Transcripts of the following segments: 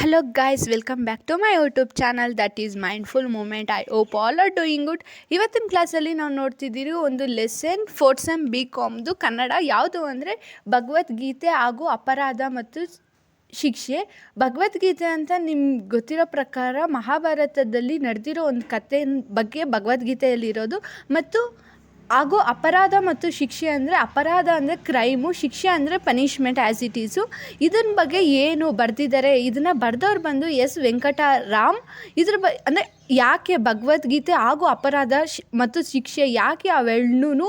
Hello guys welcome back to my YouTube channel that is mindful moment I hope all are doing good ಇವತ್ತಿನ ಕ್ಲಾಸಲ್ಲಿ ನಾವು ನೋಡ್ತಿದ್ದೀರಿ ಒಂದು lesson fourth sem B ಕಾಮ್ದು ಕನ್ನಡ. ಯಾವುದು ಅಂದರೆ ಭಗವದ್ಗೀತೆ ಹಾಗೂ ಅಪರಾಧ ಮತ್ತು ಶಿಕ್ಷೆ. ಭಗವದ್ಗೀತೆ ಅಂತ ನಿಮ್ಗೆ ಗೊತ್ತಿರೋ ಪ್ರಕಾರ ಮಹಾಭಾರತದಲ್ಲಿ ನಡೆದಿರೋ ಒಂದು ಕಥೆ ಬಗ್ಗೆ ಭಗವದ್ಗೀತೆಯಲ್ಲಿರೋದು. ಮತ್ತು ಹಾಗೂ ಅಪರಾಧ ಮತ್ತು ಶಿಕ್ಷೆ ಅಂದರೆ ಅಪರಾಧ ಅಂದರೆ ಕ್ರೈಮು ಶಿಕ್ಷೆ ಅಂದರೆ ಪನಿಷ್ಮೆಂಟ್ ಆ್ಯಸ್ ಇಟ್ ಈಸು ಇದನ್ನ ಬಗ್ಗೆ ಏನು ಬರೆದಿದ್ದಾರೆ? ಇದನ್ನು ಬರೆದವ್ರು ಬಂದು ಎಸ್ ವೆಂಕಟರಾಮ್ ಇದ್ರ ಬ ಅಂದರೆ ಯಾಕೆ ಭಗವದ್ಗೀತೆ ಹಾಗೂ ಅಪರಾಧ ಮತ್ತು ಶಿಕ್ಷೆ ಯಾಕೆ ಅವೆರಡನ್ನೂ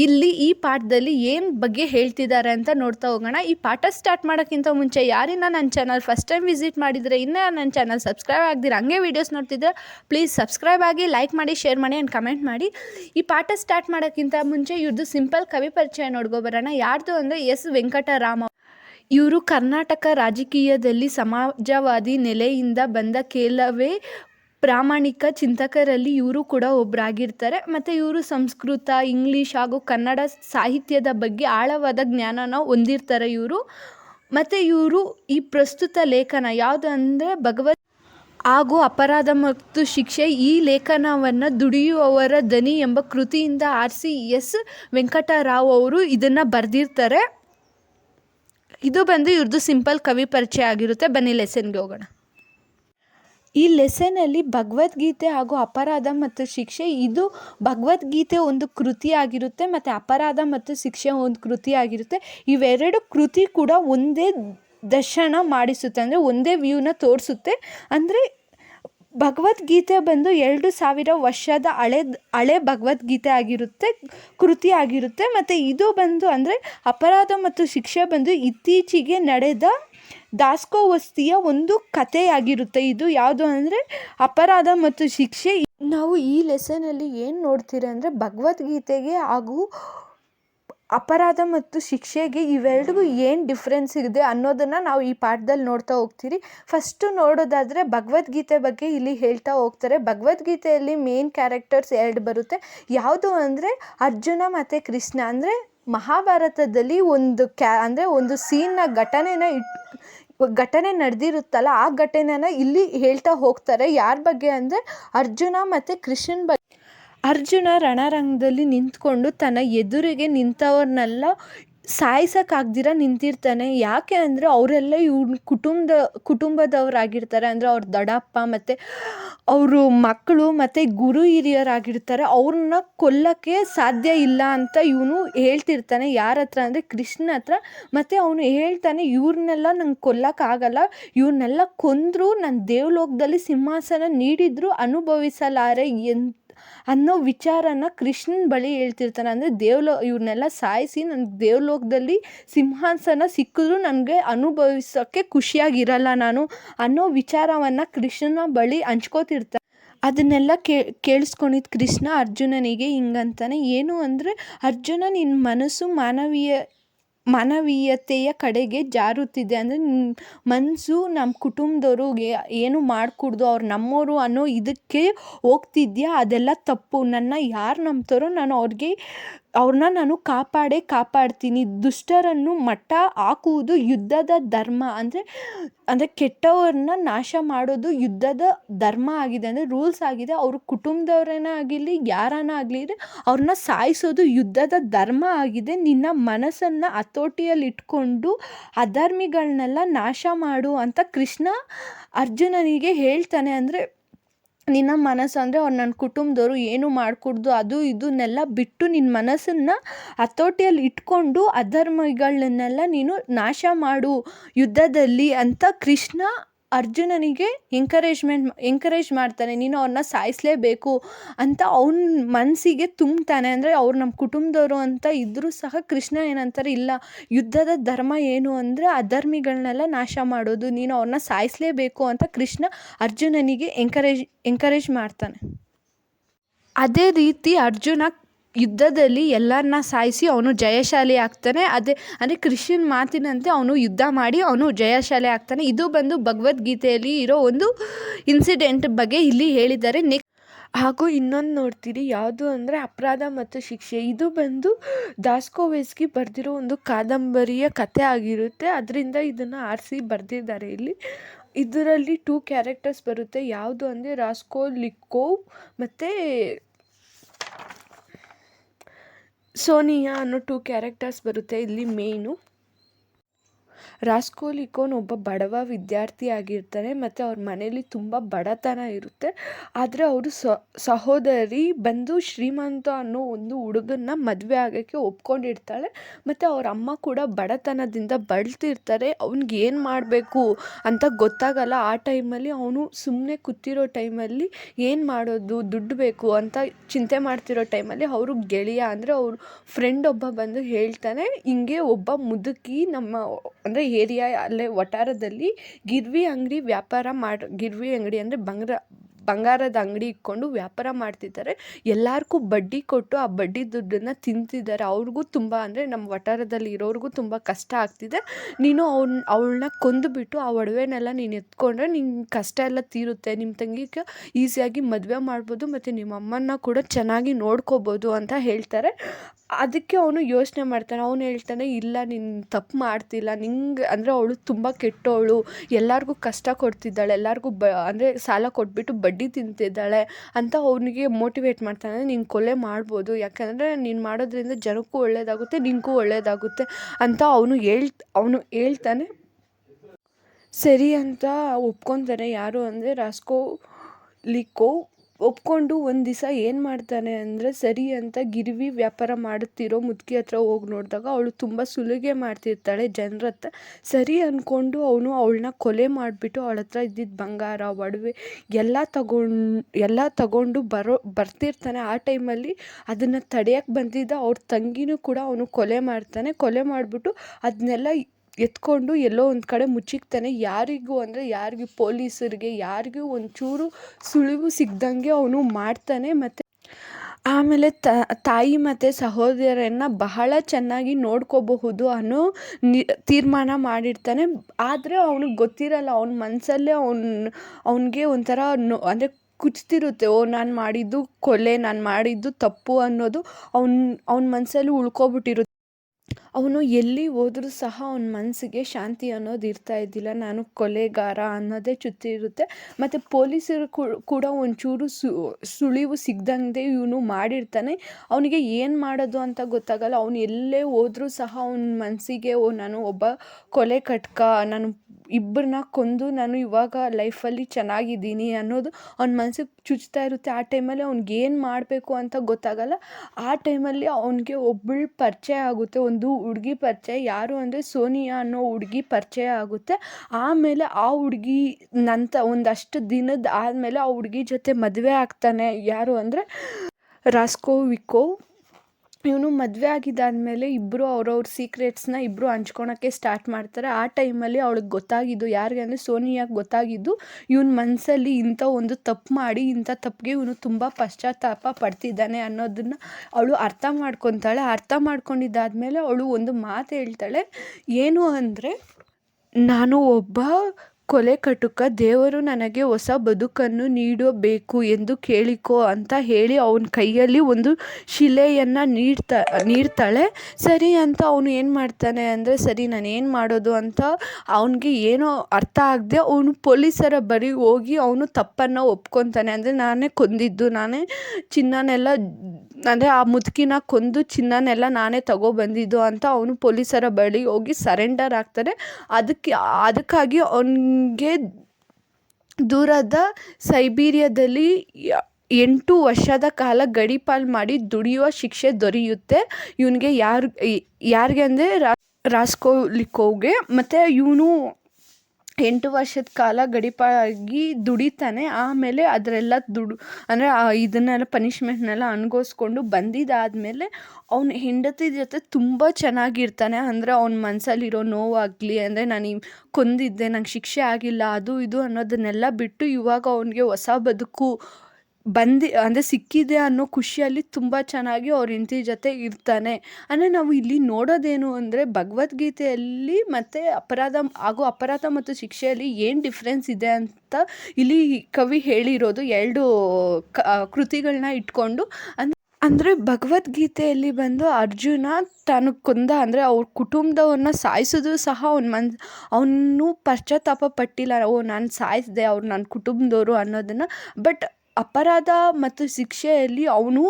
ಇಲ್ಲಿ ಈ ಪಾಠದಲ್ಲಿ ಏನು ಬಗ್ಗೆ ಹೇಳ್ತಿದ್ದಾರೆ ಅಂತ ನೋಡ್ತಾ ಹೋಗೋಣ. ಈ ಪಾಠ ಸ್ಟಾರ್ಟ್ ಮಾಡೋಕ್ಕಿಂತ ಮುಂಚೆ ಯಾರಿನ ನನ್ನ ಚಾನಲ್ ಫಸ್ಟ್ ಟೈಮ್ ವಿಸಿಟ್ ಮಾಡಿದರೆ ಇನ್ನೂ ನನ್ನ ಚಾನಲ್ ಸಬ್ಸ್ಕ್ರೈಬ್ ಆಗ್ದಿರ ಹಂಗೆ ವೀಡಿಯೋಸ್ ನೋಡ್ತಿದ್ರೆ ಪ್ಲೀಸ್ ಸಬ್ಸ್ಕ್ರೈಬ್ ಆಗಿ ಲೈಕ್ ಮಾಡಿ ಶೇರ್ ಮಾಡಿ ಆ್ಯಂಡ್ ಕಮೆಂಟ್ ಮಾಡಿ. ಈ ಪಾಠ ಸ್ಟಾರ್ಟ್ ಮಾಡೋಕ್ಕಿಂತ ಮುಂಚೆ ಇವ್ರದ್ದು ಸಿಂಪಲ್ ಕವಿ ಪರಿಚಯ ನೋಡ್ಕೊಬರೋಣ ಯಾರ್ದು ಅಂದರೆ ಎಸ್ ವೆಂಕಟರಾಮ ಇವರು ಕರ್ನಾಟಕ ರಾಜಕೀಯದಲ್ಲಿ ಸಮಾಜವಾದಿ ನೆಲೆಯಿಂದ ಬಂದ ಕೆಲವೇ ಪ್ರಾಮಾಣಿಕ ಚಿಂತಕರಲ್ಲಿ ಇವರು ಕೂಡ ಒಬ್ಬರಾಗಿರ್ತಾರೆ ಮತ್ತು ಇವರು ಸಂಸ್ಕೃತ, ಇಂಗ್ಲೀಷ್ ಹಾಗೂ ಕನ್ನಡ ಸಾಹಿತ್ಯದ ಬಗ್ಗೆ ಆಳವಾದ ಜ್ಞಾನನ ಹೊಂದಿರ್ತಾರೆ ಇವರು. ಮತ್ತು ಇವರು ಈ ಪ್ರಸ್ತುತ ಲೇಖನ ಯಾವುದು ಅಂದರೆ ಭಗವದ್ ಹಾಗೂ ಅಪರಾಧ ಮತ್ತು ಶಿಕ್ಷೆ ಈ ಲೇಖನವನ್ನು ದುಡಿಯುವವರ ದನಿ ಎಂಬ ಕೃತಿಯಿಂದ ಆರ್ ಸಿ ಎಸ್. ವೆಂಕಟರಾವ್ ಅವರು ಇದನ್ನು ಬರೆದಿರ್ತಾರೆ. ಇದು ಬಂದು ಇವ್ರದ್ದು ಸಿಂಪಲ್ ಕವಿ ಪರಿಚಯ ಆಗಿರುತ್ತೆ. ಬನ್ನಿ, ಲೆಸನ್ಗೆ ಹೋಗೋಣ. ಈ ಲೆಸನಲ್ಲಿ ಭಗವದ್ಗೀತೆ ಹಾಗೂ ಅಪರಾಧ ಮತ್ತು ಶಿಕ್ಷೆ, ಇದು ಭಗವದ್ಗೀತೆ ಒಂದು ಕೃತಿಯಾಗಿರುತ್ತೆ ಮತ್ತು ಅಪರಾಧ ಮತ್ತು ಶಿಕ್ಷೆ ಒಂದು ಕೃತಿಯಾಗಿರುತ್ತೆ ಇವೆರಡು ಕೃತಿ ಕೂಡ ಒಂದೇ ದರ್ಶನ ಮಾಡಿಸುತ್ತೆ, ಅಂದರೆ ಒಂದೇ ವ್ಯೂನ ತೋರಿಸುತ್ತೆ. ಅಂದರೆ ಭಗವದ್ಗೀತೆ ಬಂದು ಎರಡು ಸಾವಿರ ವರ್ಷದ ಹಳೆ ಹಳೆ ಭಗವದ್ಗೀತೆ ಆಗಿರುತ್ತೆ, ಕೃತಿ ಆಗಿರುತ್ತೆ. ಮತ್ತು ಇದು ಬಂದು ಅಂದರೆ ಅಪರಾಧ ಮತ್ತು ಶಿಕ್ಷೆ ಬಂದು ಇತ್ತೀಚೆಗೆ ನಡೆದ ದಾಸ್ಕೋವಸ್ತಿಯ ಒಂದು ಕಥೆಯಾಗಿರುತ್ತೆ. ಇದು ಯಾವುದು ಅಂದರೆ ಅಪರಾಧ ಮತ್ತು ಶಿಕ್ಷೆ. ನಾವು ಈ ಲೆಸನಲ್ಲಿ ಏನು ನೋಡ್ತೀರಿ ಅಂದರೆ ಭಗವದ್ಗೀತೆಗೆ ಹಾಗೂ ಅಪರಾಧ ಮತ್ತು ಶಿಕ್ಷೆಗೆ ಇವೆರಡಿಗೂ ಏನು ಡಿಫ್ರೆನ್ಸ್ ಇದೆ ಅನ್ನೋದನ್ನು ನಾವು ಈ ಪಾಠದಲ್ಲಿ ನೋಡ್ತಾ ಹೋಗ್ತೀರಿ. ಫಸ್ಟು ನೋಡೋದಾದರೆ ಭಗವದ್ಗೀತೆ ಬಗ್ಗೆ ಇಲ್ಲಿ ಹೇಳ್ತಾ ಹೋಗ್ತಾರೆ. ಭಗವದ್ಗೀತೆಯಲ್ಲಿ ಮೇನ್ ಕ್ಯಾರೆಕ್ಟರ್ಸ್ ಎರಡು ಬರುತ್ತೆ. ಯಾವುದು ಅಂದರೆ ಅರ್ಜುನ ಮತ್ತು ಕೃಷ್ಣ. ಅಂದರೆ ಮಹಾಭಾರತದಲ್ಲಿ ಒಂದು ಕ್ಯಾ, ಅಂದರೆ ಒಂದು ಸೀನ್ನ ಘಟನೆನ ಇಟ್, ಘಟನೆ ನಡೆದಿರುತ್ತಲ್ಲ, ಆ ಘಟನೆನ ಇಲ್ಲಿ ಹೇಳ್ತಾ ಹೋಗ್ತಾರೆ. ಯಾರ ಬಗ್ಗೆ ಅಂದರೆ ಅರ್ಜುನ ಮತ್ತು ಕೃಷ್ಣನ ಬಗ್ಗೆ ಅರ್ಜುನ ರಣರಂಗದಲ್ಲಿ ನಿಂತ್ಕೊಂಡು ತನ್ನ ಎದುರಿಗೆ ನಿಂತವ್ರನ್ನೆಲ್ಲ ಸಾಯ್ಸೋಕ್ಕಾಗ್ದಿರ ನಿಂತಿರ್ತಾನೆ. ಯಾಕೆ ಅಂದರೆ ಅವರೆಲ್ಲ ಇವ್ನ ಕುಟುಂಬದ, ಕುಟುಂಬದವರಾಗಿರ್ತಾರೆ. ಅಂದರೆ ಅವ್ರ ದಡಪ್ಪ ಮತ್ತು ಅವರು ಮಕ್ಕಳು ಮತ್ತು ಗುರು ಹಿರಿಯರಾಗಿರ್ತಾರೆ. ಅವ್ರನ್ನ ಕೊಲ್ಲೋಕ್ಕೆ ಸಾಧ್ಯ ಇಲ್ಲ ಅಂತ ಇವನು ಹೇಳ್ತಿರ್ತಾನೆ. ಯಾರ ಹತ್ರ ಅಂದರೆ ಕೃಷ್ಣ ಹತ್ರ. ಮತ್ತು ಅವನು ಹೇಳ್ತಾನೆ ಇವ್ರನ್ನೆಲ್ಲ ನಂಗೆ ಕೊಲ್ಲೋಕ್ಕಾಗಲ್ಲ ಇವ್ರನ್ನೆಲ್ಲ ಕೊಂದರೂ ನಾನು ದೇವಲೋಕದಲ್ಲಿ ಸಿಂಹಾಸನ ನೀಡಿದರೂ ಅನುಭವಿಸಲಾರೆ ಎನ್ ಅನ್ನೋ ವಿಚಾರನ ಕೃಷ್ಣನ ಬಳಿ ಹೇಳ್ತಿರ್ತಾನೆ. ಅಂದರೆ ದೇವಲೋ ಇವ್ರನ್ನೆಲ್ಲ ಸಾಯಿಸಿ ನನಗೆ ದೇವಲೋಕದಲ್ಲಿ ಸಿಂಹಾಸನ ಸಿಕ್ಕಿದ್ರೂ ನನಗೆ ಅನುಭವಿಸೋಕ್ಕೆ ಖುಷಿಯಾಗಿರಲ್ಲ ನಾನು ಅನ್ನೋ ವಿಚಾರವನ್ನು ಕೃಷ್ಣನ ಬಳಿ ಹಂಚ್ಕೋತಿರ್ತಾನೆ. ಅದನ್ನೆಲ್ಲ ಕೇಳಿಸ್ಕೊಂಡಿದ್ದು ಕೃಷ್ಣ ಅರ್ಜುನನಿಗೆ ಹಿಂಗಂತಾನೆ. ಏನು ಅಂದರೆ ಅರ್ಜುನ ನಿನ್ನ ಮನಸ್ಸು ಮಾನವೀಯ ಮಾನವೀಯತೆಯ ಕಡೆಗೆ ಜಾರುತ್ತಿದೆ. ಅಂದರೆ ಮನಸ್ಸು ನಮ್ಮ ಕುಟುಂಬದವ್ರಿಗೆ ಏನು ಮಾಡಿಕೊಡ್ದು, ಅವ್ರು ನಮ್ಮವರು ಅನ್ನೋ ಇದಕ್ಕೆ ಹೋಗ್ತಿದ್ಯಾ? ಅದೆಲ್ಲ ತಪ್ಪು. ನನ್ನ ಯಾರು ನಂಬ್ತಾರೋ ನಾನು ಅವ್ರಿಗೆ ಅವ್ರನ್ನ ನಾನು ಕಾಪಾಡೇ ಕಾಪಾಡ್ತೀನಿ. ದುಷ್ಟರನ್ನು ಮಟ್ಟ ಹಾಕುವುದು ಯುದ್ಧದ ಧರ್ಮ. ಅಂದರೆ ಅಂದರೆ ಕೆಟ್ಟವ್ರನ್ನ ನಾಶ ಮಾಡೋದು ಯುದ್ಧದ ಧರ್ಮ ಆಗಿದೆ. ಅಂದರೆ ರೂಲ್ಸ್ ಆಗಿದೆ. ಅವ್ರ ಕುಟುಂಬದವ್ರೇ ಆಗಿರಲಿ, ಯಾರನ್ನ ಆಗಲಿ ಅವ್ರನ್ನ ಸಾಯಿಸೋದು ಯುದ್ಧದ ಧರ್ಮ ಆಗಿದೆ. ನಿನ್ನ ಮನಸ್ಸನ್ನು ಹತೋಟಿಯಲ್ಲಿಟ್ಕೊಂಡು ಅಧರ್ಮಿಗಳನ್ನೆಲ್ಲ ನಾಶ ಮಾಡು ಅಂತ ಕೃಷ್ಣ ಅರ್ಜುನನಿಗೆ ಹೇಳ್ತಾನೆ. ಅಂದರೆ ನಿನ್ನ ಮನಸ್ಸು ಅಂದರೆ ಅವ್ರು ನನ್ನ ಕುಟುಂಬದವರು ಏನು ಮಾಡಿಕೊಡ್ದು ಅದು ಇದನ್ನೆಲ್ಲ ಬಿಟ್ಟು ನಿನ್ನ ಮನಸ್ಸನ್ನು ಹತೋಟಿಯಲ್ಲಿ ಇಟ್ಕೊಂಡು ಅಧರ್ಮಿಗಳನ್ನೆಲ್ಲ ನೀನು ನಾಶ ಮಾಡು ಯುದ್ಧದಲ್ಲಿ ಅಂತ ಕೃಷ್ಣ ಅರ್ಜುನನಿಗೆ ಎಂಕರೇಜ್ಮೆಂಟ್ ಎಂಕರೇಜ್ ಮಾಡ್ತಾನೆ, ನೀನು ಅವ್ರನ್ನ ಸಾಯಿಸಲೇಬೇಕು ಅಂತ ಅವನ ಮನಸ್ಸಿಗೆ ತುಂಬ್ತಾನೆ. ಅಂದರೆ ಅವ್ರು ನಮ್ಮ ಕುಟುಂಬದವರು ಅಂತ ಇದ್ದರೂ ಸಹ ಕೃಷ್ಣ ಏನಂತಾರೆ, ಇಲ್ಲ, ಯುದ್ಧದ ಧರ್ಮ ಏನು ಅಂದರೆ ಅಧರ್ಮಿಗಳನ್ನೆಲ್ಲ ನಾಶ ಮಾಡೋದು, ನೀನು ಅವ್ರನ್ನ ಸಾಯಿಸಲೇಬೇಕು ಅಂತ ಕೃಷ್ಣ ಅರ್ಜುನನಿಗೆ ಎಂಕರೇಜ್ ಎಂಕರೇಜ್ ಮಾಡ್ತಾನೆ. ಅದೇ ರೀತಿ ಅರ್ಜುನ ಯುದ್ಧದಲ್ಲಿ ಎಲ್ಲರನ್ನ ಸಾಯಿಸಿ ಅವನು ಜಯಶಾಲಿ ಆಗ್ತಾನೆ. ಅದೇ, ಅಂದರೆ ಕೃಷ್ಣನ ಮಾತಿನಂತೆ ಅವನು ಯುದ್ಧ ಮಾಡಿ ಅವನು ಜಯಶಾಲಿ ಆಗ್ತಾನೆ. ಇದು ಬಂದು ಭಗವದ್ಗೀತೆಯಲ್ಲಿ ಇರೋ ಒಂದು ಇನ್ಸಿಡೆಂಟ್ ಬಗ್ಗೆ ಇಲ್ಲಿ ಹೇಳಿದ್ದಾರೆ. ನೆಕ್ ಹಾಗೂ ಇನ್ನೊಂದು ನೋಡ್ತೀರಿ, ಯಾವುದು ಅಂದರೆ ಅಪರಾಧ ಮತ್ತು ಶಿಕ್ಷೆ. ಇದು ಬಂದು ದಾಸ್ಕೋವೆಸ್ಕಿ ಬರೆದಿರೋ ಒಂದು ಕಾದಂಬರಿಯ ಕಥೆ ಆಗಿರುತ್ತೆ. ಅದರಿಂದ ಇದನ್ನು ಆರಿಸಿ ಬರೆದಿದ್ದಾರೆ ಇಲ್ಲಿ. ಇದರಲ್ಲಿ ಟೂ ಕ್ಯಾರೆಕ್ಟರ್ಸ್ ಬರುತ್ತೆ. ಯಾವುದು ಅಂದರೆ ರಾಸ್ಕೋಲಿಕೋವ್ ಮತ್ತು ಸೋನಿಯಾ ಅನ್ನೋ ಟೂ ಕ್ಯಾರೆಕ್ಟರ್ಸ್ ಬರುತ್ತೆ ಇಲ್ಲಿ ಮೇಯ್ನು ರಾಸ್ಕೋಲಿಕೋನ್ ಒಬ್ಬ ಬಡವ ವಿದ್ಯಾರ್ಥಿ ಆಗಿರ್ತಾನೆ ಮತ್ತು ಅವ್ರ ಮನೇಲಿ ತುಂಬ ಬಡತನ ಇರುತ್ತೆ. ಆದರೆ ಅವರು ಸಹೋದರಿ ಬಂದು ಶ್ರೀಮಂತ ಅನ್ನೋ ಒಂದು ಹುಡುಗನ್ನ ಮದುವೆ ಆಗೋಕ್ಕೆ ಒಪ್ಕೊಂಡಿರ್ತಾಳೆ. ಮತ್ತು ಅವ್ರ ಅಮ್ಮ ಕೂಡ ಬಡತನದಿಂದ ಬಳಲ್ತಿರ್ತಾರೆ ಅವ್ನಿಗೆ ಏನು ಮಾಡಬೇಕು ಅಂತ ಗೊತ್ತಾಗಲ್ಲ. ಆ ಟೈಮಲ್ಲಿ ಅವನು ಸುಮ್ಮನೆ ಕೂತಿರೋ ಟೈಮಲ್ಲಿ ಏನು ಮಾಡೋದು, ದುಡ್ಡು ಬೇಕು ಅಂತ ಚಿಂತೆ ಮಾಡ್ತಿರೋ ಟೈಮಲ್ಲಿ ಅವರು ಗೆಳೆಯ ಅಂದರೆ ಅವರು ಫ್ರೆಂಡ್ ಒಬ್ಬ ಬಂದು ಹೇಳ್ತಾನೆ, ಹಿಂಗೆ ಒಬ್ಬ ಮುದುಕಿ ನಮ್ಮ ಅಂದರೆ ಏರಿಯಾ ಅಲ್ಲೇ ವಠಾರದಲ್ಲಿ ಗಿರ್ವಿ ಅಂಗಡಿ ವ್ಯಾಪಾರ ಮಾಡಿ ಗಿರ್ವಿ ಅಂಗಡಿ ಅಂದರೆ ಬಂಗಾರ ಬಂಗಾರದ ಅಂಗಡಿ ಇಟ್ಕೊಂಡು ವ್ಯಾಪಾರ ಮಾಡ್ತಿದ್ದಾರೆ. ಎಲ್ಲರಿಗೂ ಬಡ್ಡಿ ಕೊಟ್ಟು ಆ ಬಡ್ಡಿ ದುಡ್ಡನ್ನು ತಿಂತಿದ್ದಾರೆ. ಅವ್ರಿಗೂ ತುಂಬ ಅಂದರೆ ನಮ್ಮ ವಠಾರದಲ್ಲಿ ಇರೋರಿಗೂ ತುಂಬ ಕಷ್ಟ ಆಗ್ತಿದೆ. ನೀನು ಅವ್ನ, ಅವಳನ್ನ ಕೊಂದುಬಿಟ್ಟು ಆ ಒಡವೆನೆಲ್ಲ ನೀನು ಎತ್ಕೊಂಡ್ರೆ ನಿನ್ನ ಕಷ್ಟ ಎಲ್ಲ ತೀರುತ್ತೆ. ನಿಮ್ಮ ತಂಗಿಗೆ ಈಸಿಯಾಗಿ ಮದುವೆ ಮಾಡ್ಬೋದು ಮತ್ತು ನಿಮ್ಮ ಅಮ್ಮನ್ನ ಕೂಡ ಚೆನ್ನಾಗಿ ನೋಡ್ಕೋಬೋದು ಅಂತ ಹೇಳ್ತಾರೆ. ಅದಕ್ಕೆ ಅವನು ಯೋಚನೆ ಮಾಡ್ತಾನೆ. ಅವನು ಹೇಳ್ತಾನೆ, ಇಲ್ಲ, ನೀನು ತಪ್ಪು ಮಾಡ್ತಿಲ್ಲ. ನಿಂಗೆ ಅಂದರೆ ಅವಳು ತುಂಬ ಕೆಟ್ಟವಳು. ಎಲ್ಲರಿಗೂ ಕಷ್ಟ ಕೊಡ್ತಿದ್ದಾಳೆ. ಎಲ್ಲರಿಗೂ ಬ, ಅಂದರೆ ಸಾಲ ಕೊಟ್ಬಿಟ್ಟು ಬಡ್ಡಿ ತಿಂತಿದ್ದಾಳೆ ಅಂತ ಅವನಿಗೆ ಮೋಟಿವೇಟ್ ಮಾಡ್ತಾನೆ, ನೀನು ಕೊಲೆ ಮಾಡ್ಬೋದು, ಯಾಕಂದರೆ ನೀನು ಮಾಡೋದ್ರಿಂದ ಜನಕ್ಕೂ ಒಳ್ಳೆಯದಾಗುತ್ತೆ ನಿನಗೂ ಒಳ್ಳೆಯದಾಗುತ್ತೆ ಅಂತ ಅವನು ಹೇಳ್, ಅವನು ಹೇಳ್ತಾನೆ. ಸರಿ ಅಂತ ಒಪ್ಕೊತಾನೆ ಯಾರು ಅಂದರೆ ರಾಸ್ಕೋಲಿಕೋವ್ ಒಪ್ಕೊಂಡು ಒಂದು ದಿವಸ ಏನು ಮಾಡ್ತಾನೆ ಅಂದರೆ ಸರಿ ಅಂತ ಗಿರ್ವಿ ವ್ಯಾಪಾರ ಮಾಡುತ್ತಿರೋ ಮುದುಕಿ ಹತ್ರ ಹೋಗಿ ನೋಡಿದಾಗ ಅವಳು ತುಂಬ ಸುಲಿಗೆ ಮಾಡ್ತಿರ್ತಾಳೆ ಜನರ ಹತ್ರ. ಸರಿ ಅಂದ್ಕೊಂಡು ಅವನು ಅವಳನ್ನ ಕೊಲೆ ಮಾಡಿಬಿಟ್ಟು ಅವಳ ಹತ್ರ ಇದ್ದಿದ್ದ ಬಂಗಾರ, ಒಡವೆ ಎಲ್ಲ ತಗೊಂಡು ಎಲ್ಲ ತಗೊಂಡು ಬರೋ, ಬರ್ತಿರ್ತಾನೆ. ಆ ಟೈಮಲ್ಲಿ ಅದನ್ನು ತಡೆಯಕ್ಕೆ ಬಂದಿದ್ದ ಅವ್ರ ತಂಗಿನೂ ಕೂಡ ಅವನು ಕೊಲೆ ಮಾಡ್ತಾನೆ. ಕೊಲೆ ಮಾಡಿಬಿಟ್ಟು ಅದನ್ನೆಲ್ಲ ಎತ್ಕೊಂಡು ಎಲ್ಲೋ ಒಂದು ಕಡೆ ಮುಚ್ಚಿಕ್ತಾನೆ. ಯಾರಿಗೂ ಅಂದರೆ ಯಾರಿಗೂ ಪೊಲೀಸರಿಗೆ ಯಾರಿಗೂ ಒಂಚೂರು ಸುಳಿವು ಸಿಗ್ದಂಗೆ ಅವನು ಮಾಡ್ತಾನೆ ಮತ್ತು ಆಮೇಲೆ ತಾಯಿ ಮತ್ತು ಸಹೋದರನ್ನ ಬಹಳ ಚೆನ್ನಾಗಿ ನೋಡ್ಕೋಬಹುದು ಅನ್ನೋ ನಿ, ತೀರ್ಮಾನ ಮಾಡಿರ್ತಾನೆ. ಆದರೆ ಅವನಿಗೆ ಗೊತ್ತಿರಲ್ಲ, ಅವನ ಮನಸ್ಸಲ್ಲೇ ಅವ್ನು, ಅವನಿಗೆ ಒಂಥರ ನೋ, ಅಂದರೆ ಕುಚ್ತಿರುತ್ತೆ. ಓ, ನಾನು ಮಾಡಿದ್ದು ಕೊಲೆ, ನಾನು ಮಾಡಿದ್ದು ತಪ್ಪು ಅನ್ನೋದು. ಅವ್ನ ಅವ್ನ ಮನಸ್ಸಲ್ಲಿ ಉಳ್ಕೊಬಿಟ್ಟಿರುತ್ತೆ. ಅವನು ಎಲ್ಲಿ ಹೋದರೂ ಸಹ ಅವನ ಮನಸ್ಸಿಗೆ ಶಾಂತಿ ಅನ್ನೋದು ಇರ್ತಾ ಇದ್ದಿಲ್ಲ. ನಾನು ಕೊಲೆಗಾರ ಅನ್ನೋದೇ ಚುಚ್ಚಿರುತ್ತೆ ಮತ್ತು ಪೊಲೀಸರು ಕೂಡ ಒಂಚೂರು ಸುಳಿವು ಸಿಗ್ದಂಗೆ ಇವನು ಮಾಡಿರ್ತಾನೆ. ಅವನಿಗೆ ಏನು ಮಾಡೋದು ಅಂತ ಗೊತ್ತಾಗಲ್ಲ. ಅವನು ಎಲ್ಲೇ ಹೋದರೂ ಸಹ ಅವನ ಮನಸ್ಸಿಗೆ ಓ, ನಾನು ಒಬ್ಬ ಕೊಲೆ ಕಟ್ಕ, ನಾನು ಇಬ್ಬರನ್ನ ಕೊಂದು ನಾನು ಇವಾಗ ಲೈಫಲ್ಲಿ ಚೆನ್ನಾಗಿದ್ದೀನಿ ಅನ್ನೋದು ಅವ್ನ ಮನಸ್ಸಿಗೆ ಚುಚ್ತಾ ಇರುತ್ತೆ. ಆ ಟೈಮಲ್ಲಿ ಅವ್ನಿಗೆ ಏನು ಮಾಡಬೇಕು ಅಂತ ಗೊತ್ತಾಗಲ್ಲ. ಆ ಟೈಮಲ್ಲಿ ಅವನಿಗೆ ಒಬ್ಬಳು ಪರಿಚಯ ಆಗುತ್ತೆ. ಒಂದು ಹುಡುಗಿ ಪರಿಚಯ, ಯಾರು ಅಂದರೆ ಸೋನಿಯಾ ಅನ್ನೋ ಹುಡುಗಿ ಪರಿಚಯ ಆಗುತ್ತೆ. ಆಮೇಲೆ ಆ ಹುಡುಗಿ ನಂತ ಒಂದಷ್ಟು ದಿನದ ಆದಮೇಲೆ ಆ ಹುಡುಗಿ ಜೊತೆ ಮದುವೆ ಆಗ್ತಾನೆ. ಯಾರು ಅಂದರೆ ರಾಸ್ಕೋವಿಕೋವ್ ಇವನು ಮದುವೆ ಆಗಿದ್ದಾದಮೇಲೆ ಇಬ್ಬರು ಅವ್ರವ್ರ ಸೀಕ್ರೆಟ್ಸ್ನ ಇಬ್ಬರು ಹಂಚ್ಕೊಳಕ್ಕೆ ಸ್ಟಾರ್ಟ್ ಮಾಡ್ತಾರೆ. ಆ ಟೈಮಲ್ಲಿ ಅವಳಿಗೆ ಗೊತ್ತಾಗಿದ್ದು ಯಾರಿಗೆ ಅಂದರೆ ಸೋನಿಯಾಗೆ ಗೊತ್ತಾಗಿದ್ದು ಇವನ ಮನಸ್ಸಲ್ಲಿ ಇಂಥ ಒಂದು ತಪ್ಪು ಮಾಡಿ, ಇಂಥ ತಪ್ಪಿಗೆ ಇವನು ತುಂಬ ಪಶ್ಚಾತ್ತಾಪ ಪಡ್ತಿದ್ದಾನೆ ಅನ್ನೋದನ್ನು ಅವಳು ಅರ್ಥ ಮಾಡ್ಕೊತಾಳೆ. ಅರ್ಥ ಮಾಡ್ಕೊಂಡಿದ್ದಾದಮೇಲೆ ಅವಳು ಒಂದು ಮಾತು ಹೇಳ್ತಾಳೆ. ಏನು ಅಂದರೆ, ನಾನು ಒಬ್ಬ ಕೊಲೆ ಕಟುಕ ದೇವರು ನನಗೆ ಹೊಸ ಬದುಕನ್ನು ನೀಡಬೇಕು ಎಂದು ಕೇಳಿಕೊ ಅಂತ ಹೇಳಿ ಅವನ ಕೈಯಲ್ಲಿ ಒಂದು ಶಿಲೆಯನ್ನು ನೀಡ್ತಾ, ನೀಡ್ತಾಳೆ. ಸರಿ ಅಂತ ಅವನು ಏನು ಮಾಡ್ತಾನೆ ಅಂದರೆ, ಸರಿ ನಾನು ಏನು ಮಾಡೋದು ಅಂತ ಅವನಿಗೆ ಏನೋ ಅರ್ಥ ಆಗದೆ ಅವನು ಪೊಲೀಸರ ಬಳಿ ಹೋಗಿ ಅವನು ತಪ್ಪನ್ನು ಒಪ್ಕೊತಾನೆ. ಅಂದರೆ ನಾನೇ ಕೊಂದಿದ್ದು, ನಾನೇ ಚಿನ್ನನೆಲ್ಲ, ಅಂದರೆ ಆ ಮುದುಕಿನ ಕೊಂದು ಚಿನ್ನನೆಲ್ಲ ನಾನೇ ತಗೊಬಂದಿದ್ದು ಅಂತ ಅವನು ಪೊಲೀಸರ ಬಳಿ ಹೋಗಿ ಸರೆಂಡರ್ ಆಗ್ತಾನೆ. ಅದಕ್ಕೆ, ಅದಕ್ಕಾಗಿ ಅವನಿಗೆ ದೂರದ ಸೈಬೀರಿಯಾದಲ್ಲಿ ಎಂಟು ವರ್ಷದ ಕಾಲ ಗಡಿಪಾಲು ಮಾಡಿ ದುಡಿಯುವ ಶಿಕ್ಷೆ ದೊರೆಯುತ್ತೆ. ಇವನಿಗೆ ಯಾರು ಯಾರಿಗೆ ಅಂದರೆ ರಾಸ್ಕೋಲಿಕೋಗೆ ಮತ್ತು ಇವನು ಎಂಟು ವರ್ಷದ ಕಾಲ ಗಡಿಪಾಗಿ ದುಡಿತಾನೆ. ಆಮೇಲೆ ಅದರೆಲ್ಲ ದುಡು, ಅಂದರೆ ಇದನ್ನೆಲ್ಲ ಪನಿಷ್ಮೆಂಟ್ನೆಲ್ಲ ಅನುಭವಿಸ್ಕೊಂಡು ಬಂದಿದ್ದಾದಮೇಲೆ ಅವನ ಹೆಂಡತಿ ಜೊತೆ ತುಂಬ ಚೆನ್ನಾಗಿರ್ತಾನೆ. ಅಂದರೆ ಅವ್ನ ಮನಸ್ಸಲ್ಲಿರೋ ನೋವಾಗಲಿ, ಅಂದರೆ ನಾನು ಕೊಂದಿದ್ದೆ, ನಂಗೆ ಶಿಕ್ಷೆ ಆಗಿಲ್ಲ, ಅದು ಇದು ಅನ್ನೋದನ್ನೆಲ್ಲ ಬಿಟ್ಟು ಇವಾಗ ಅವನಿಗೆ ಹೊಸ ಬದುಕು ಬಂದು, ಅಂದರೆ ಸಿಕ್ಕಿದೆ ಅನ್ನೋ ಖುಷಿಯಲ್ಲಿ ತುಂಬ ಚೆನ್ನಾಗಿ ಅವ್ರ ಹೆಂಡ್ತಿ ಜೊತೆ ಇರ್ತಾನೆ. ಅಂದರೆ ನಾವು ಇಲ್ಲಿ ನೋಡೋದೇನು ಅಂದರೆ ಭಗವದ್ಗೀತೆಯಲ್ಲಿ ಮತ್ತು ಅಪರಾಧ ಹಾಗೂ ಅಪರಾಧ ಮತ್ತು ಶಿಕ್ಷೆಯಲ್ಲಿ ಏನು ಡಿಫ್ರೆನ್ಸ್ ಇದೆ ಅಂತ ಇಲ್ಲಿ ಕವಿ ಹೇಳಿರೋದು ಎರಡು ಕೃತಿಗಳನ್ನ ಇಟ್ಕೊಂಡು. ಅನ್ ಅಂದರೆ ಭಗವದ್ಗೀತೆಯಲ್ಲಿ ಬಂದು ಅರ್ಜುನ ತಾನು ಕೊಂದ ಅಂದರೆ ಅವ್ರ ಕುಟುಂಬದವ್ರನ್ನ ಸಾಯಿಸೋದು ಸಹ ಅವ್ನ ಮನ್, ಅವನು ಪಶ್ಚಾತ್ತಾಪ ಪಟ್ಟಿಲ್ಲ. ಓ, ನಾನು ಸಾಯಿಸಿದೆ ಅವ್ರು ನನ್ನ ಕುಟುಂಬದವರು ಅನ್ನೋದನ್ನು. ಬಟ್ ಅಪರಾಧ ಮತ್ತು ಶಿಕ್ಷೆಯಲ್ಲಿ ಅವನು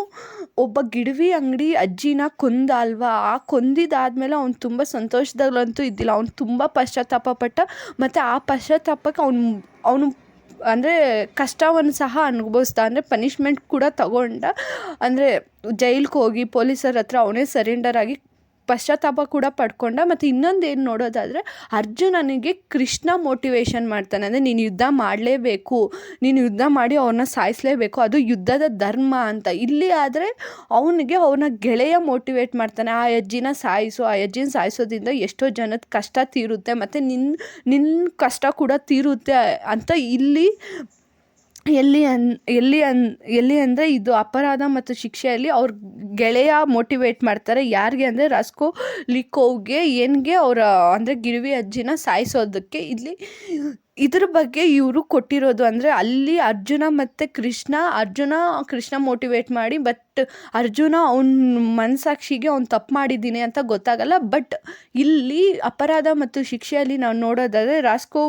ಒಬ್ಬ ಗಿಡವಿ ಅಂಗಡಿ ಅಜ್ಜಿನ ಕೊಂದ ಅಲ್ವಾ ಆ ಕೊಂದಿದ್ದಾದ್ಮೇಲೆ ಅವ್ನು ತುಂಬ ಸಂತೋಷದಲ್ಲಂತೂ ಇದ್ದಿಲ್ಲ. ಅವ್ನು ತುಂಬ ಪಶ್ಚಾತ್ತಾಪ ಪಟ್ಟ ಮತ್ತು ಆ ಪಶ್ಚಾತ್ತಾಪಕ್ಕೆ ಅವನು ಅವನು ಅಂದರೆ ಕಷ್ಟವನ್ನು ಸಹ ಅನುಭವಿಸ್ದ. ಅಂದರೆ ಪನಿಷ್ಮೆಂಟ್ ಕೂಡ ತಗೊಂಡ. ಅಂದರೆ ಜೈಲ್ಗೆ ಹೋಗಿ ಪೊಲೀಸರ ಹತ್ರ ಅವನೇ ಸರೆಂಡರ್ ಆಗಿ ಪಶ್ಚಾತ್ತಾಪ ಕೂಡ ಪಡ್ಕೊಂಡ ಮತ್ತು ಇನ್ನೊಂದು ಏನು ನೋಡೋದಾದರೆ ಅರ್ಜುನನಿಗೆ ಕೃಷ್ಣ ಮೋಟಿವೇಶನ್ ಮಾಡ್ತಾನೆ. ಅಂದರೆ ನೀನು ಯುದ್ಧ ಮಾಡಲೇಬೇಕು. ನೀನು ಯುದ್ಧ ಮಾಡಿ ಅವ್ರನ್ನ ಸಾಯಿಸಲೇಬೇಕು. ಅದು ಯುದ್ಧದ ಧರ್ಮ ಅಂತ. ಇಲ್ಲಿ ಆದರೆ ಅವನಿಗೆ ಅವನ ಗೆಳೆಯ ಮೋಟಿವೇಟ್ ಮಾಡ್ತಾನೆ. ಆ ಅಜ್ಜಿನ ಸಾಯಿಸು, ಆ ಅಜ್ಜಿನ ಸಾಯಿಸೋದ್ರಿಂದ ಎಷ್ಟೋ ಜನದ ಕಷ್ಟ ತೀರುತ್ತೆ. ಮತ್ತು ನಿನ್ನ ನಿನ್ನ ಕಷ್ಟ ಕೂಡ ತೀರುತ್ತೆ ಅಂತ ಇಲ್ಲಿ ಎಲ್ಲಿ ಅನ್ ಎಲ್ಲಿ ಅನ್, ಎಲ್ಲಿ ಅಂದರೆ ಇದು ಅಪರಾಧ ಮತ್ತು ಶಿಕ್ಷೆಯಲ್ಲಿ ಅವ್ರ ಗೆಳೆಯ ಮೋಟಿವೇಟ್ ಮಾಡ್ತಾರೆ. ಯಾರಿಗೆ ಅಂದರೆ ರಾಸ್ಕೋ ಲಿಕೋವ್ಗೆ, ಏನ್ಗೆ ಅವರ, ಅಂದರೆ ಗಿರಿವಿ ಅಜ್ಜಿನ ಸಾಯಿಸೋದಕ್ಕೆ. ಇಲ್ಲಿ ಇದ್ರ ಬಗ್ಗೆ ಇವರು ಕೊಟ್ಟಿರೋದು ಅಂದರೆ ಅಲ್ಲಿ ಅರ್ಜುನ ಮತ್ತು ಕೃಷ್ಣ, ಅರ್ಜುನ ಕೃಷ್ಣ ಮೋಟಿವೇಟ್ ಮಾಡಿ ಬಟ್ ಅರ್ಜುನ ಅವನ ಮನಸಾಕ್ಷಿಗೆ ಅವ್ನು ತಪ್ಪು ಮಾಡಿದ್ದೀನಿ ಅಂತ ಗೊತ್ತಾಗಲ್ಲ. ಬಟ್ ಇಲ್ಲಿ ಅಪರಾಧ ಮತ್ತು ಶಿಕ್ಷೆಯಲ್ಲಿ ನಾವು ನೋಡೋದಾದರೆ ರಾಸ್ಕೋ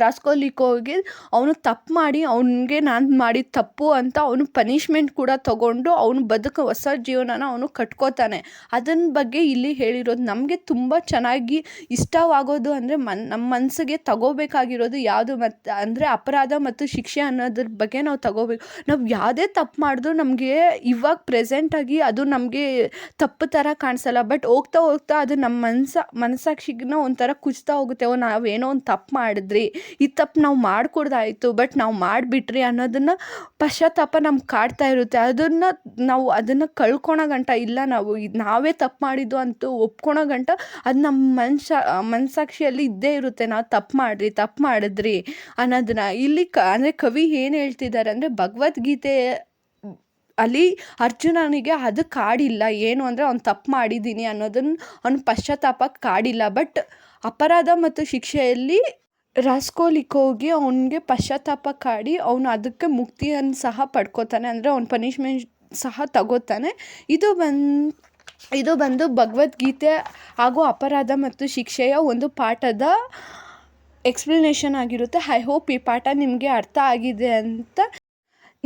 ರಾಸ್ಕೋಲಿಕೋವ್ಗೆ ಅವನು ತಪ್ಪು ಮಾಡಿ, ಅವನಿಗೆ ನಾನು ಮಾಡಿದ ತಪ್ಪು ಅಂತ ಅವನು ಪನಿಷ್ಮೆಂಟ್ ಕೂಡ ತಗೊಂಡು ಅವನು ಬದುಕು ಹೊಸ ಜೀವನನ ಅವನು ಕಟ್ಕೋತಾನೆ. ಅದನ್ನ ಬಗ್ಗೆ ಇಲ್ಲಿ ಹೇಳಿರೋದು ನಮಗೆ ತುಂಬ ಚೆನ್ನಾಗಿ ಇಷ್ಟವಾಗೋದು ಅಂದರೆ ಮನ್ ನಮ್ಮ ಮನಸ್ಸಿಗೆ ತಗೋಬೇಕಾಗಿರೋದು ಯಾವುದು ಮತ್ತು ಅಂದರೆ ಅಪರಾಧ ಮತ್ತು ಶಿಕ್ಷೆ ಅನ್ನೋದ್ರ ಬಗ್ಗೆ ನಾವು ತಗೋಬೇಕು. ನಾವು ಯಾವುದೇ ತಪ್ಪು ಮಾಡಿದ್ರು ನಮಗೆ ಇವಾಗ ಪ್ರೆಸೆಂಟಾಗಿ ಅದು ನಮಗೆ ತಪ್ಪು ಥರ ಕಾಣಿಸಲ್ಲ. ಬಟ್ ಹೋಗ್ತಾ ಹೋಗ್ತಾ ಅದು ನಮ್ಮ ಮನಸ್ಸ ಮನಸ್ಸಾಕ್ಷಿಗನ್ನ ಒಂಥರ ಕುಚ್ತಾ ಹೋಗುತ್ತೆ. ನಾವು ನಾವೇನೋ ಒಂದು ತಪ್ಪು ಮಾಡಿದ್ರಿ. ಈ ತಪ್ಪು ನಾವು ಮಾಡ್ಕೊಡ್ದಾಯಿತು ಬಟ್ ನಾವು ಮಾಡಿಬಿಟ್ರಿ ಅನ್ನೋದನ್ನು ಪಶ್ಚಾತ್ತಾಪ ನಮ್ಗೆ ಕಾಡ್ತಾ ಇರುತ್ತೆ. ಅದನ್ನು ನಾವು ಅದನ್ನು ಕಳ್ಕೊಳೋ ಗಂಟ ಇಲ್ಲ ನಾವು. ಇದು ನಾವೇ ತಪ್ಪು ಮಾಡಿದ್ದು ಅಂತೂ ಒಪ್ಕೊಳೋ ಗಂಟ ಅದು ನಮ್ಮ ಮನ್ಸ ಮನಸ್ಸಾಕ್ಷಿಯಲ್ಲಿ ಇದ್ದೇ ಇರುತ್ತೆ. ನಾವು ತಪ್ಪು ಮಾಡಿರಿ, ತಪ್ಪು ಮಾಡಿದ್ರಿ ಅನ್ನೋದನ್ನ. ಇಲ್ಲಿ ಕ, ಅಂದರೆ ಕವಿ ಏನು ಹೇಳ್ತಿದ್ದಾರೆ ಅಂದರೆ ಭಗವದ್ಗೀತೆ ಅಲ್ಲಿ ಅರ್ಜುನನಿಗೆ ಅದು ಕಾಡಿಲ್ಲ. ಏನು ಅಂದರೆ ಅವ್ನು ತಪ್ಪು ಮಾಡಿದ್ದೀನಿ ಅನ್ನೋದನ್ನು ಅವ್ನು ಪಶ್ಚಾತ್ತಾಪ ಕಾಡಿಲ್ಲ. ಬಟ್ ಅಪರಾಧ ಮತ್ತು ಶಿಕ್ಷೆಯಲ್ಲಿ ರಾಸ್ಕೋಲಿಕೋವ್ಗೆ ಅವನಿಗೆ ಪಶ್ಚಾತ್ತಾಪ ಕಾಡಿ ಅವನು ಅದಕ್ಕೆ ಮುಕ್ತಿಯನ್ನು ಸಹ ಪಡ್ಕೋತಾನೆ. ಅಂದರೆ ಅವ್ನು ಪನಿಷ್ಮೆಂಟ್ ಸಹ ತಗೋತಾನೆ. ಇದು ಬಂದು ಇದು ಬಂದು ಭಗವದ್ಗೀತೆ ಹಾಗೂ ಅಪರಾಧ ಮತ್ತು ಶಿಕ್ಷೆಯ ಒಂದು ಪಾಠದ ಎಕ್ಸ್ಪ್ಲನೇಷನ್ ಆಗಿರುತ್ತೆ. ಐ ಹೋಪ್ ಈ ಪಾಠ ನಿಮಗೆ ಅರ್ಥ ಆಗಿದೆ ಅಂತ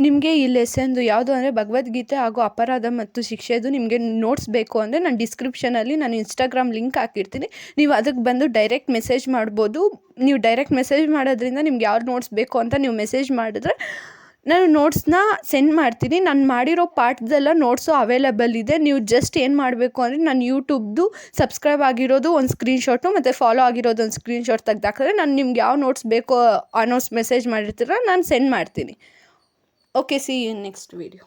ನಿಮಗೆ ಈ ಲೆಸನ್ದು ಯಾವುದು ಅಂದರೆ ಭಗವದ್ಗೀತೆ ಹಾಗೂ ಅಪರಾಧ ಮತ್ತು ಶಿಕ್ಷೆದು ನಿಮಗೆ ನೋಟ್ಸ್ ಬೇಕು ಅಂದರೆ ನಾನು ಡಿಸ್ಕ್ರಿಪ್ಷನಲ್ಲಿ ನಾನು ಇನ್ಸ್ಟಾಗ್ರಾಮ್ ಲಿಂಕ್ ಹಾಕಿರ್ತೀನಿ. ನೀವು ಅದಕ್ಕೆ ಬಂದು ಡೈರೆಕ್ಟ್ ಮೆಸೇಜ್ ಮಾಡ್ಬೋದು. ನೀವು ಡೈರೆಕ್ಟ್ ಮೆಸೇಜ್ ಮಾಡೋದ್ರಿಂದ ನಿಮ್ಗೆ ಯಾವ ನೋಟ್ಸ್ ಬೇಕು ಅಂತ ನೀವು ಮೆಸೇಜ್ ಮಾಡಿದ್ರೆ ನಾನು ನೋಟ್ಸ್ನ ಸೆಂಡ್ ಮಾಡ್ತೀನಿ. ನಾನು ಮಾಡಿರೋ ಪಾರ್ಟ್ದೆಲ್ಲ ನೋಟ್ಸು ಅವೈಲೇಬಲ್ ಇದೆ. ನೀವು ಜಸ್ಟ್ ಏನು ಮಾಡಬೇಕು ಅಂದರೆ ನಾನು ಯೂಟ್ಯೂಬ್ದು ಸಬ್ಸ್ಕ್ರೈಬ್ ಆಗಿರೋದು ಒಂದು ಸ್ಕ್ರೀನ್ಶಾಟು ಮತ್ತು ಫಾಲೋ ಆಗಿರೋದು ಒಂದು ಸ್ಕ್ರೀನ್ಶಾಟ್ ತೆಗ್ದಾಕಿದ್ರೆ ನಾನು ನಿಮ್ಗೆ ಯಾವ ನೋಟ್ಸ್ ಬೇಕೋ ಅನ್ನೋಸ್ ಮೆಸೇಜ್ ಮಾಡಿರ್ತೀರ ನಾನು ಸೆಂಡ್ ಮಾಡ್ತೀನಿ. Okay see you next video